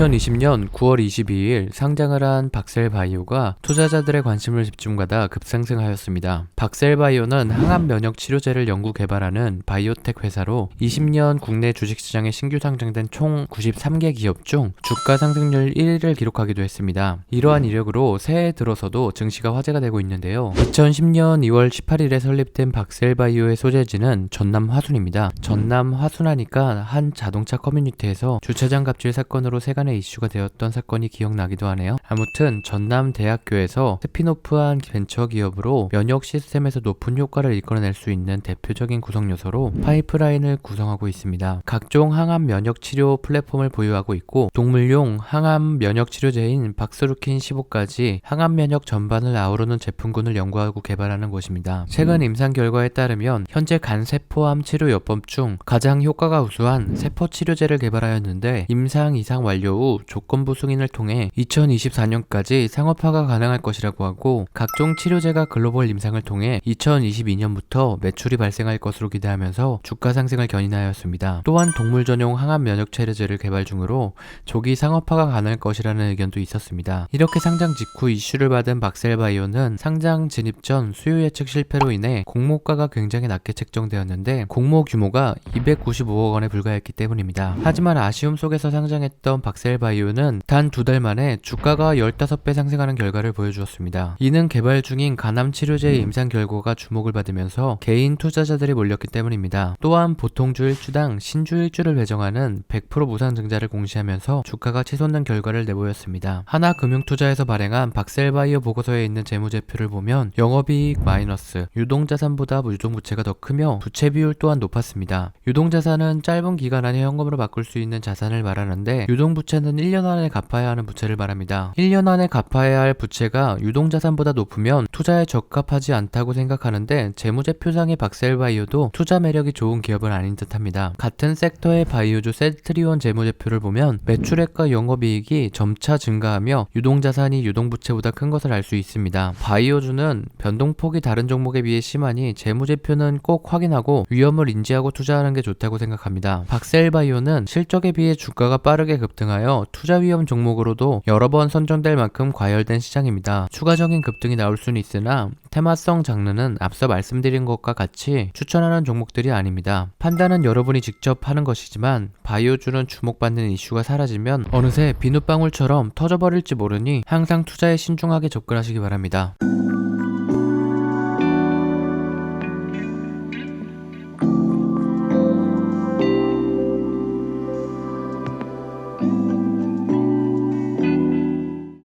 2020년 9월 22일 상장을 한 박셀바이오가 투자자들의 관심을 집중받아 급상승하였습니다. 박셀바이오는 항암 면역 치료제를 연구 개발하는 바이오텍 회사로 20년 국내 주식시장에 신규 상장된 총 93개 기업 중 주가 상승률 1위를 기록하기도 했습니다. 이러한 이력으로 새해 들어서도 증시가 화제가 되고 있는데요. 2010년 2월 18일에 설립된 박셀바이오의 소재지는 전남 화순입니다. 전남 화순하니까 한 자동차 커뮤니티에서 주차장 갑질 사건으로 세간의 이슈가 되었던 사건이 기억나기도 하네요. 아무튼 전남 대학교에서 스피노프한 벤처 기업으로 면역 시스템에서 높은 효과를 이끌어낼 수 있는 대표적인 구성 요소로 파이프라인을 구성하고 있습니다. 각종 항암 면역 치료 플랫폼을 보유하고 있고 동물용 항암 면역 치료제인 박스루킨 15까지 항암 면역 전반을 아우르는 제품군을 연구하고 개발하는 곳입니다. 최근 임상 결과에 따르면 현재 간세포암 치료 요법 중 가장 효과가 우수한 세포 치료제를 개발하였는데 임상 이상 완료 후 조건부 승인을 통해 2024년까지 상업화가 가능할 것이라고 하고 각종 치료제가 글로벌 임상을 통해 2022년부터 매출이 발생할 것으로 기대하면서 주가 상승을 견인하였습니다. 또한 동물 전용 항암 면역 치료제를 개발 중으로 조기 상업화가 가능할 것이라는 의견도 있었습니다. 이렇게 상장 직후 이슈를 받은 박셀바이오는 상장 진입 전 수요 예측 실패로 인해 공모가가 굉장히 낮게 책정되었는데 공모 규모가 295억 원에 불과했기 때문입니다. 하지만 아쉬움 속에서 상장했던 박셀 바이오는 단 두 달 만에 주가가 15배 상승하는 결과를 보여주었습니다. 이는 개발 중인 간암 치료제의 임상 결과가 주목을 받으면서 개인 투자자들이 몰렸기 때문입니다. 또한 보통 주 일주당 신주 일주를 배정하는 100% 무상 증자를 공시하면서 주가가 치솟는 결과를 내보였습니다. 하나금융투자에서 발행한 박셀바이오 보고서에 있는 재무제표를 보면 영업이익 마이너스, 유동자산보다 유동부채가 더 크며 부채 비율 또한 높았습니다. 유동자산은 짧은 기간 안에 현금으로 바꿀 수 있는 자산을 말하는데 유동부채 는 1년 안에 갚아야 하는 부채를 말합니다. 1년 안에 갚아야 할 부채가 유동자산보다 높으면 투자에 적합하지 않다고 생각하는데 재무제표상의 박셀바이오도 투자 매력이 좋은 기업은 아닌 듯합니다. 같은 섹터의 바이오주 셀트리온 재무제표를 보면 매출액과 영업이익이 점차 증가하며 유동자산이 유동부채보다 큰 것을 알 수 있습니다. 바이오주는 변동폭이 다른 종목에 비해 심하니 재무제표는 꼭 확인하고 위험을 인지하고 투자하는 게 좋다고 생각합니다. 박셀바이오는 실적에 비해 주가가 빠르게 급등 하여 투자 위험 종목으로도 여러 번 선정될 만큼 과열된 시장입니다. 추가적인 급등이 나올 수는 있으나 테마성 장르는 앞서 말씀드린 것과 같이 추천하는 종목들이 아닙니다. 판단은 여러분이 직접 하는 것이지만 바이오주는 주목받는 이슈가 사라지면 어느새 비눗방울처럼 터져버릴지 모르니 항상 투자에 신중하게 접근하시기 바랍니다.